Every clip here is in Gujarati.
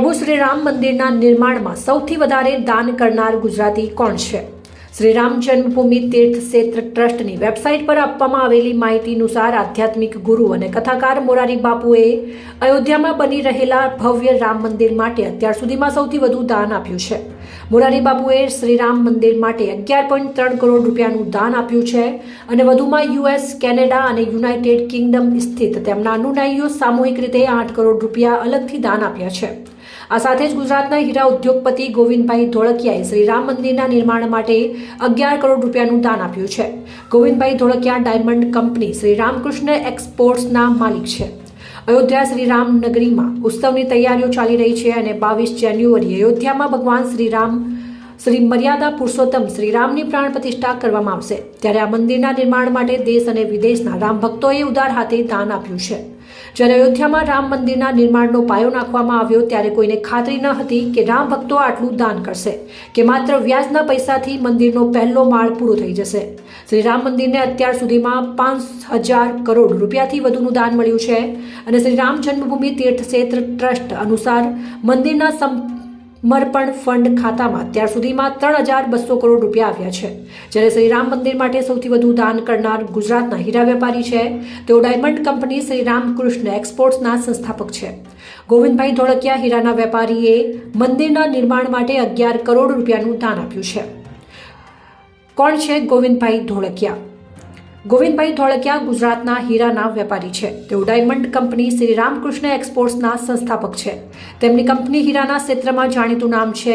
પ્રભુ શ્રી રામ મંદિરના નિર્માણમાં સૌથી વધારે દાન કરનાર ગુજરાતી કોણ છે? શ્રી રામ જન્મભૂમિ તીર્થ ક્ષેત્ર ટ્રસ્ટની વેબસાઇટ પર આપવામાં આવેલી માહિતી અનુસાર આધ્યાત્મિક ગુરુ અને કથાકાર મોરારી બાપુએ અયોધ્યામાં બની રહેલા ભવ્ય રામ મંદિર માટે અત્યાર સુધીમાં સૌથી વધુ દાન આપ્યું છે. મોરારી બાપુએ શ્રી રામ મંદિર માટે અગિયાર પોઈન્ટ ત્રણ કરોડ રૂપિયાનું દાન આપ્યું છે અને વધુમાં યુએસ, કેનેડા અને યુનાઇટેડ કિંગડમ સ્થિત તેમના અનુનાયીઓ સામૂહિક રીતે આઠ કરોડ રૂપિયા અલગથી દાન આપ્યા છે. આ સાથે જ ગુજરાતના હીરા ઉદ્યોગપતિ ગોવિંદભાઈ ધોળકિયાએ શ્રી રામ મંદિરના નિર્માણ માટે અગિયાર કરોડ રૂપિયાનું દાન આપ્યું છે. ગોવિંદભાઈ ધોળકિયા ડાયમંડ કંપની શ્રી રામકૃષ્ણ એક્સપોર્ટ્સના માલિક છે. અયોધ્યા શ્રી રામ નગરીમાં ઉત્સવની તૈયારીઓ ચાલી રહી છે અને બાવીસ જાન્યુઆરી અયોધ્યામાં ભગવાન શ્રી રામ શ્રી મર્યાદા પુરુષોત્તમ શ્રી રામની પ્રાણ પ્રતિષ્ઠા કરવામાં આવશે. ત્યારે આ મંદિરના નિર્માણ માટે દેશ અને વિદેશના રામ ભક્તોએ ઉદાર હાથે દાન આપ્યું છે. જ્યારે અયોધ્યામાં રામ મંદિરના નિર્માણનો પાયો નાખવામાં આવ્યો ત્યારે કોઈને ખાતરી ન હતી કે રામ ભક્તો આટલું દાન કરશે, કે માત્ર વ્યાજના પૈસાથી મંદિરનો પહેલો માળ પૂરો થઈ જશે. શ્રી રામ મંદિરને અત્યાર સુધીમાં પાંચ હજાર કરોડ રૂપિયાથી વધુનું દાન મળ્યું છે અને શ્રી રામ જન્મભૂમિ તીર્થ ક્ષેત્ર ટ્રસ્ટ અનુસાર મંદિરના સમર્પણ ફંડ ખાતામાં અત્યાર સુધીમાં ત્રણ હજાર બસો કરોડ રૂપિયા આવ્યા છે. જ્યારે શ્રીરામ મંદિર માટે સૌથી વધુ દાન કરનાર ગુજરાતના હીરા વેપારી છે, તેઓ ડાયમંડ કંપની શ્રી રામકૃષ્ણ એક્સપોર્ટ્સના સંસ્થાપક છે. ગોવિંદભાઈ ધોળકિયા હીરાના વેપારીએ મંદિરના નિર્માણ માટે અગિયાર કરોડ રૂપિયાનું દાન આપ્યું છે. કોણ છે ગોવિંદભાઈ ધોળકિયા? ગોવિંદભાઈ ધોળકિયા ગુજરાતના હીરાના વેપારી છે. તેઓ ડાયમંડ કંપની શ્રી રામકૃષ્ણ એક્સપોર્ટ્સના સંસ્થાપક છે. તેમની કંપની હીરાના ક્ષેત્રમાં જાણીતું નામ છે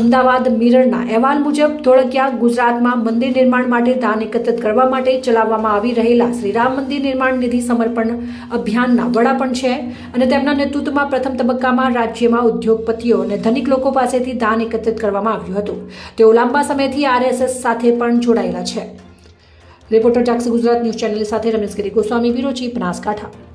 અમદાવાદ મિરરના. અહેવાલ મુજબ, ધોળકિયા ગુજરાતમાં મંદિર નિર્માણ માટે દાન એકત્રિત કરવા માટે ચલાવવામાં આવી રહેલા શ્રી રામ મંદિર નિર્માણ નિધિ સમર્પણ અભિયાનના વડા પણ છે અને તેમના નેતૃત્વમાં પ્રથમ તબક્કામાં રાજ્યમાં ઉદ્યોગપતિઓ અને ધનિક લોકો પાસેથી દાન એકત્રિત કરવામાં આવ્યું હતું. તેઓ લાંબા સમયથી આરએસએસ સાથે પણ જોડાયેલા છે. Reporter tasks Gujarat news channel સાથે રમેશ ગીરી ગોસ્વામી વિરોચી બનાસકાંઠા